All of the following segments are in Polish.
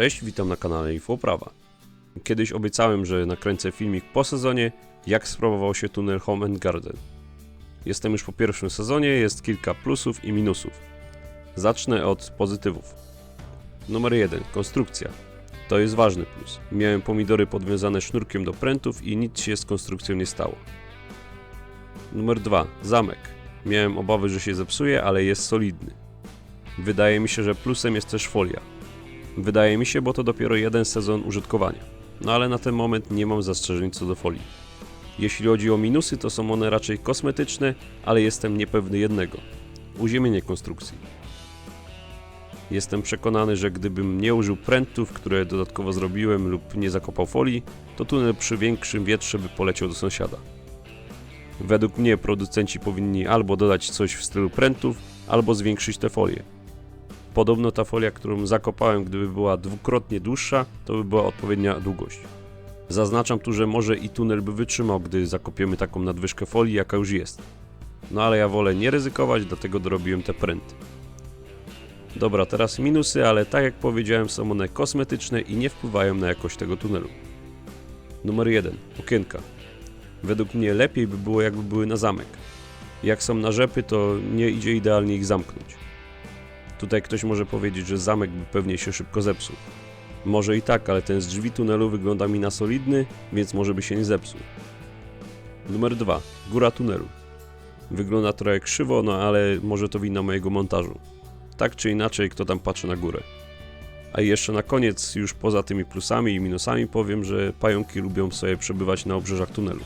Cześć, witam na kanale Infoprawa. Kiedyś obiecałem, że nakręcę filmik po sezonie, jak sprawował się tunel Home and Garden. Jestem już po pierwszym sezonie, jest kilka plusów i minusów. Zacznę od pozytywów. Numer 1. Konstrukcja. To jest ważny plus. Miałem pomidory podwiązane sznurkiem do prętów i nic się z konstrukcją nie stało. Numer 2. Zamek. Miałem obawy, że się zepsuje, ale jest solidny. Wydaje mi się, że plusem jest też folia. Wydaje mi się, bo to dopiero jeden sezon użytkowania. No ale na ten moment nie mam zastrzeżeń co do folii. Jeśli chodzi o minusy, to są one raczej kosmetyczne, ale jestem niepewny jednego. Uziemienie konstrukcji. Jestem przekonany, że gdybym nie użył prętów, które dodatkowo zrobiłem lub nie zakopał folii, to tunel przy większym wietrze by poleciał do sąsiada. Według mnie producenci powinni albo dodać coś w stylu prętów, albo zwiększyć tę folię. Podobno ta folia, którą zakopałem, gdyby była dwukrotnie dłuższa, to by była odpowiednia długość. Zaznaczam tu, że może i tunel by wytrzymał, gdy zakopiemy taką nadwyżkę folii, jaka już jest. No ale ja wolę nie ryzykować, dlatego dorobiłem te pręty. Dobra, teraz minusy, ale tak jak powiedziałem, są one kosmetyczne i nie wpływają na jakość tego tunelu. Numer 1. Okienka. Według mnie lepiej by było, jakby były na zamek. Jak są na rzepy, to nie idzie idealnie ich zamknąć. Tutaj ktoś może powiedzieć, że zamek by pewnie się szybko zepsuł. Może i tak, ale ten z drzwi tunelu wygląda mi na solidny, więc może by się nie zepsuł. Numer 2. Góra tunelu. Wygląda trochę krzywo, no ale może to wina mojego montażu. Tak czy inaczej, kto tam patrzy na górę. A jeszcze na koniec, już poza tymi plusami i minusami, powiem, że pająki lubią sobie przebywać na obrzeżach tunelu.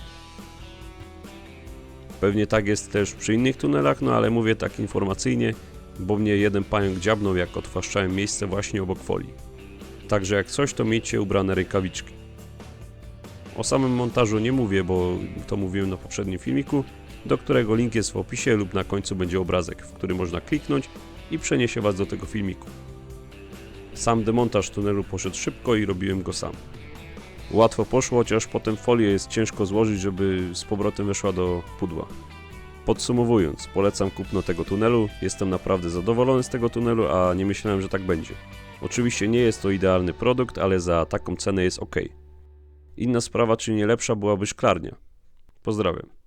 Pewnie tak jest też przy innych tunelach, no ale mówię tak informacyjnie, bo mnie jeden pająk dziabnął, jak odfaszczałem miejsce właśnie obok folii. Także jak coś, to miejcie ubrane rękawiczki. O samym montażu nie mówię, bo to mówiłem na poprzednim filmiku, do którego link jest w opisie lub na końcu będzie obrazek, w który można kliknąć i przeniesie Was do tego filmiku. Sam demontaż tunelu poszedł szybko i robiłem go sam. Łatwo poszło, chociaż potem folię jest ciężko złożyć, żeby z powrotem weszła do pudła. Podsumowując, polecam kupno tego tunelu, jestem naprawdę zadowolony z tego tunelu, a nie myślałem, że tak będzie. Oczywiście nie jest to idealny produkt, ale za taką cenę jest ok. Inna sprawa, czy nie lepsza byłaby szklarnia. Pozdrawiam.